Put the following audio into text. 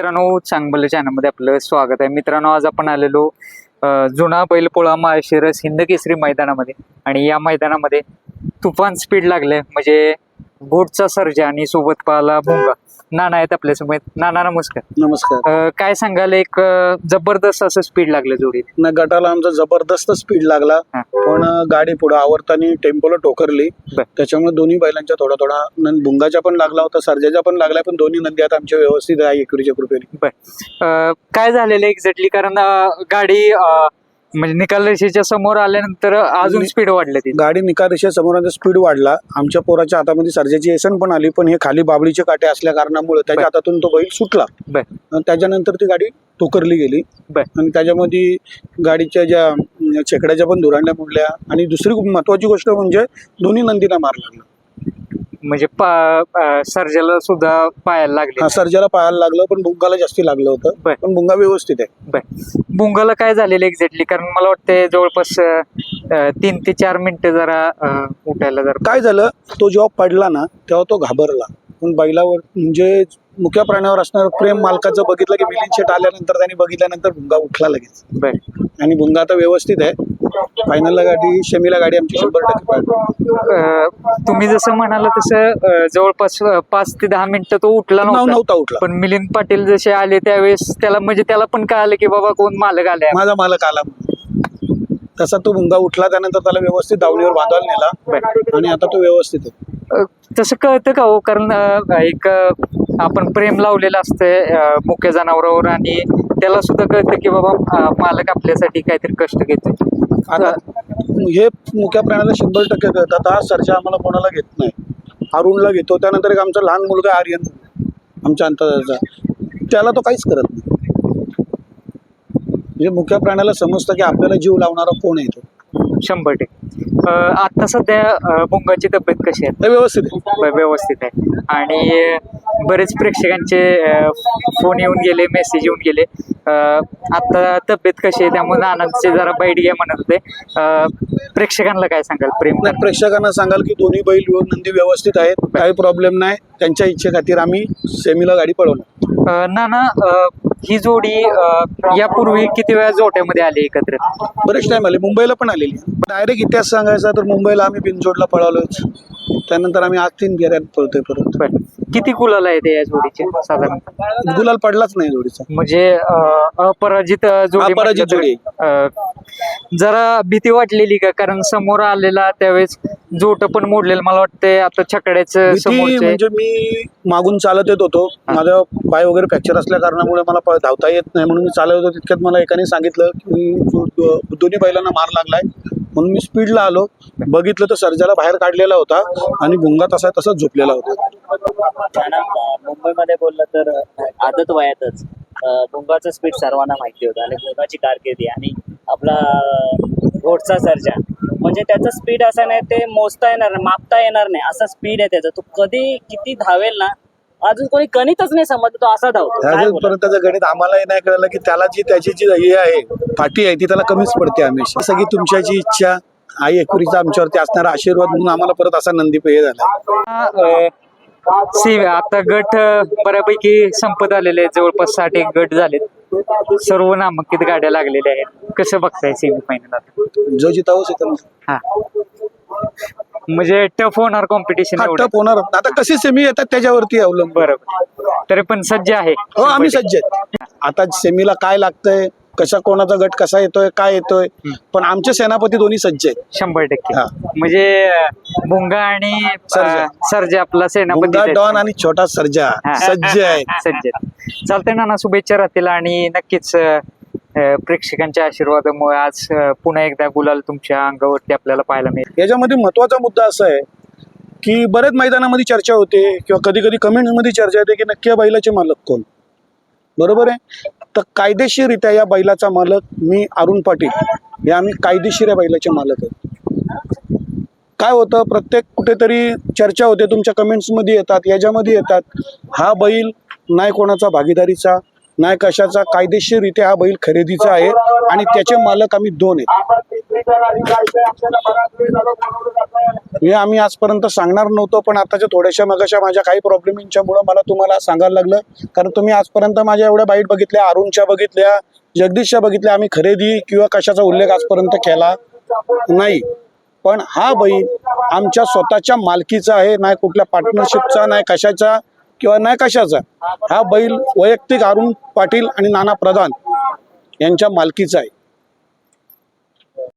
मित्रांनो चांगलं चॅनलमध्ये आपलं स्वागत आहे. मित्रांनो आज आपण आलेलो जुना बैलपोळा माळशिरस हिंद केसरी मैदानामध्ये. आणि या मैदानामध्ये तुफान स्पीड लागले म्हणजे बोटचा सर्जा आणि सोबत पाहला भोंगा. नाना आहेत आपल्यासमोर नाना नमस्कार. नमस्कार. अ, काय सांगाल एक अ, जबरदस्त असं स्पीड लागलं जोडीत ना गटाला आमचा जबरदस्त स्पीड लागला. हा. पण गाडी पुढे आवरताना टेम्पोला टोकरली. बर. त्याच्यामुळे दोन्ही बैलांच्या थोडा थोडा नंद भुंगाच्या पण लागला होता सर्जाच्या पण लागला पण दोन्ही नंदी आता आमच्या व्यवस्थित आहे एकविरीच्या कृपेने. अ, काय झालेलं एक्झॅक्टली कारण अ, गाडी अ, म्हणजे निकाल रेषेच्या समोर आल्यानंतर अजून स्पीड वाढलं ती गाडी निकारेषे समोर स्पीड वाढला. आमच्या पोराच्या हातामध्ये सर्जाची एसन पण आली पण हे खाली बाबळीचे काटे असल्या कारणामुळे त्याच्या. हातातून तो बैल सुटला. त्याच्यानंतर ती गाडी टोकरली गेली. आणि त्याच्यामध्ये गाडीच्या ज्या छेकड्याच्या पण धुरांड्या मुडल्या. आणि दुसरी महत्वाची गोष्ट म्हणजे दोन्ही नंदीला मार लागला. म्हणजे पा- सर्जाला सुद्धा पायाला लागले. हा सर्जाला पाहायला लागलं पण भुंगाला जास्ती लागलं होतं. बर. पण भुंगा व्यवस्थित आहे. बुंगाला काय झालेलं एक्झॅक्टली कारण मला वाटतं जवळपास अ, तीन ते चार मिनिटं जरा अ, उठायला जरा काय झालं? तो जेव्हा पडला ना तेव्हा तो घाबरला. पण बैलावर म्हणजे मुख्या प्राण्यावर असणारं प्रेम मालकाचं बघितलं की मिलिंद शेट आल्यानंतर त्यांनी बघितल्यानंतर भुंगा उठला लगेच. बर. आणि भुंगा आता व्यवस्थित आहे. फायनलला गाडी शमीला गाडी आमची शंभर टक्के पाहिजे तुम्ही जसं म्हणाला तसं अ, जवळपास अ, पाच ते दहा मिनिटं तो उठला नव्हता. नव्हता उठला. पण मिलिंद पाटील जसे आले त्यावेळेस त्याला म्हणजे त्याला पण कळालं की बाबा कोण मालक आले माझा मालक आला. तसा तो भुंगा उठला त्यानंतर त्याला व्यवस्थित दावणीवर बांधायला नेला. आणि आता तो व्यवस्थित आहे. तसं कळतं का हो? कारण अ, एक अ, आपण प्रेम लावलेलं असतं मुख्य जनावरावर आणि त्याला सुद्धा कळतं की बाबा मालक आपल्यासाठी काहीतरी कष्ट घेतो आता हे मुख्या प्राण्याला शंभर टक्के कळतात हा सर्जा आम्हाला कोणाला घेत नाही. अरुणला घेतो त्यानंतर एक आमचा लहान मुलगा आर्यन आमच्या अंतराचा. त्याला तो काहीच करत नाही. म्हणजे मुख्या प्राण्याला समजतं की आपल्याला जीव लावणारा कोण आहे तो. शंभर टक्के. आता सध्या अ, बुंगाची तब्येत कशी आहे? व्यवस्थित ब- व्यवस्थित आहे. आणि बरेच प्रेक्षकांचे अ, फोन येऊन गेले मेसेज येऊन गेले. अ, आता तब्येत कशी आहे? त्यामुळे नानांचे जरा बैठ घ्या म्हणत होते. अ, प्रेक्षकांना काय सांगाल? प्रेम नाही प्रेक्षकांना सांगाल की दोन्ही बैल व्यव- नंदी व्यवस्थित आहेत. काही प्रॉब्लेम नाही. त्यांच्या इच्छेखातीर आम्ही सेमीला गाडी पळवणार. अ, नाना अ, ही जोडी यापूर्वी किती वेळा जोट्यामध्ये आली एकत्र? बरेच टाइम आले. मुंबईला पण आलेली. डायरेक्ट इतिहास सांगायचा तर मुंबईला आम्ही बिनजोडला पळालोच. त्यानंतर आम्ही आज तीन गेऱ्यात पळतोय परत. बर. किती कुलाला येते या जोडीचे साधारण गुलाल पडलाच नाही जोडीचा. म्हणजे अ, अपराजित अ, जोडी अपराजित म्हटलं जोडी. तर, अ, जरा भीती वाटलेली का? कारण समोर आलेला त्यावेळेस जोट पण मोडलेलं. मला वाटतंय आता छकड्याचं भीती समोरचे म्हणजे मी मागून चालत येत होतो. माझा पाय वगैरे फ्रॅक्चर असल्या कारणामुळे मला प- धावता येत नाही म्हणून मी चालत होतो. तितक्यात मला एकाने सांगितलं की दोन्ही बैलांना मार लागलाय. म्हणून मी स्पीडला आलो. बघितलं तर सर्जाला बाहेर काढलेला होता आणि भुंगा तसा तसाच झोपलेला होता. मुंबईमध्ये बोललं तर आदत वयातच भुंगाचं स्पीड सर्वांना माहिती होतं आणि भुंगाची कारकिर्दी आणि आपला घोटचा घोडचा सर्जा. म्हणजे त्याचं स्पीड असं नाही ते मोजता येणार नाही मापता येणार नाही. असं स्पीड आहे त्याचं. तू कधी किती धावेल ना अजून कोणी गणितच नाही समजत तो असा धावतो. काय त्याचं गणित आम्हालाही नाही कळलं की त्याला जी त्याची जी हे आहे पाठी आहे ती त्याला कमीच पडते हमेशा. सगळी तुमच्याची इच्छा आई एकविरीचा आमच्यावरती असणारा आशीर्वाद म्हणून आम्हाला परत असा नंदी पेय झाला. अ, सी आता गट अ, बऱ्यापैकी संपत आलेले आहेत. जवळपास साठ एक गट झालेत. सर्व नामांकित गाड्या लागलेल्या आहेत. कसं बघताय सेमीफायनल आता? जो जितावंच येतं हा. म्हणजे टफ होणार कॉम्पिटिशन टप होणार. आता कसे सेमी येतात त्याच्यावरती अवलंबून. बरोबर. तरी पण सज्ज आहे. हो आम्ही सज्ज आहेत. आता सेमीला काय लागतंय कशा कोणाचा गट कसा येतोय काय येतोय पण आमचे सेनापती दोन्ही सज्ज आहेत. शंभर टक्के. हा. म्हणजे भुंगा आणि सर्जा. सर्जा आपला सेनापती डॉन आणि छोटा सर्जा. हा. सज्ज आहेत. सज्ज चालतंय नाना शुभेच्छा राहतील आणि नक्कीच अ, प्रेक्षकांच्या आशीर्वादामुळे आज पुन्हा एकदा गुलाल तुमच्या अंगावरती आपल्याला पाहायला मिळेल. याच्यामध्ये महत्त्वाचा मुद्दा असा आहे की बऱ्याच मैदानामध्ये चर्चा होते किंवा कधी कधी कमेंट्समध्ये चर्चा येते की नक्की या बैलाचे मालक कोण? बरोबर आहे? तर कायदेशीररित्या या बैलाचा मालक मी अरुण पाटील. हे आम्ही कायदेशीर या बैलाचे मालक आहेत काय होतं? प्रत्येक कुठेतरी चर्चा होते तुमच्या कमेंट्समध्ये येतात याच्यामध्ये येतात. हा बैल नाही कोणाचा भागीदारीचा नाही कशाचा कायदेशीररित्या हा बैल खरेदीचा आहे आणि त्याचे मालक आम्ही दोन आहेत. हे आम्ही आजपर्यंत सांगणार नव्हतो पण आताच्या थोड्याशा मगाशा माझ्या काही प्रॉब्लेमिंगच्यामुळं मला तुम्हाला सांगायला लागलं. कारण तुम्ही आजपर्यंत माझ्या एवढ्या बाईट बघितल्या अरुणच्या बघितल्या जगदीशच्या बघितल्या आम्ही खरेदी किंवा कशाचा उल्लेख आजपर्यंत केला नाही. पण हा बैल आमच्या स्वतःच्या मालकीचा आहे नाही कुठल्या पार्टनरशिपचा नाही कशाचा. किंवा नाही कशाचा हा बैल वैयक्तिक अरुण पाटील आणि नाना प्रधान यांच्या मालकीचा आहे.